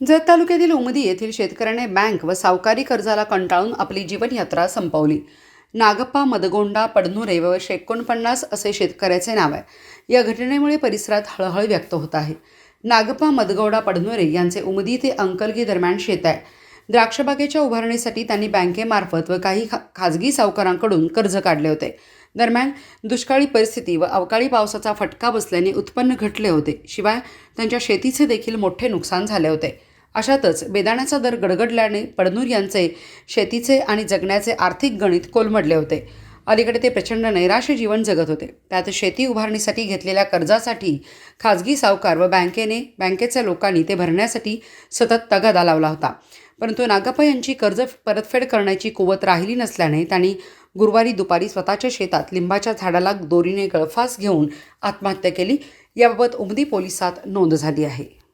जत तालुक्यातील उमदी येथील शेतकऱ्याने बँक व सावकारी कर्जाला कंटाळून आपली जीवनयात्रा संपवली. नागप्पा मदगोंडा पडनुरे व एकोणपन्नास असे शेतकऱ्याचे नाव आहे. या घटनेमुळे परिसरात हळहळ व्यक्त होत आहे. नागप्पा मदगौडा पडनुरे यांचे उमदी ते अंकलगी दरम्यान शेत आहे. द्राक्षबागेच्या उभारणीसाठी त्यांनी बँकेमार्फत व काही खा खाजगी सावकारांकडून कर्ज काढले होते. दरम्यान दुष्काळी परिस्थिती व अवकाळी पावसाचा फटका बसल्याने उत्पन्न घटले होते. शिवाय त्यांच्या शेतीचे देखील मोठे नुकसान झाले होते. अशातच बेदाण्याचा दर गडगडल्याने पडनूर यांचे शेतीचे आणि जगण्याचे आर्थिक गणित कोलमडले होते. अलीकडे ते प्रचंड नैराश्य जीवन जगत होते. त्यात शेती उभारणीसाठी घेतलेल्या कर्जासाठी खाजगी सावकार व बँकेने बँकेच्या लोकांनी ते भरण्यासाठी सतत तगादा लावला होता. परंतु नागप्पा यांची कर्ज परतफेड करण्याची कुवत राहिली नसल्याने त्यांनी गुरुवारी दुपारी स्वतःच्या शेतात लिंबाच्या झाडाला दोरीने गळफास घेऊन आत्महत्या केली. याबाबत उमदी पोलिसात नोंद झाली आहे.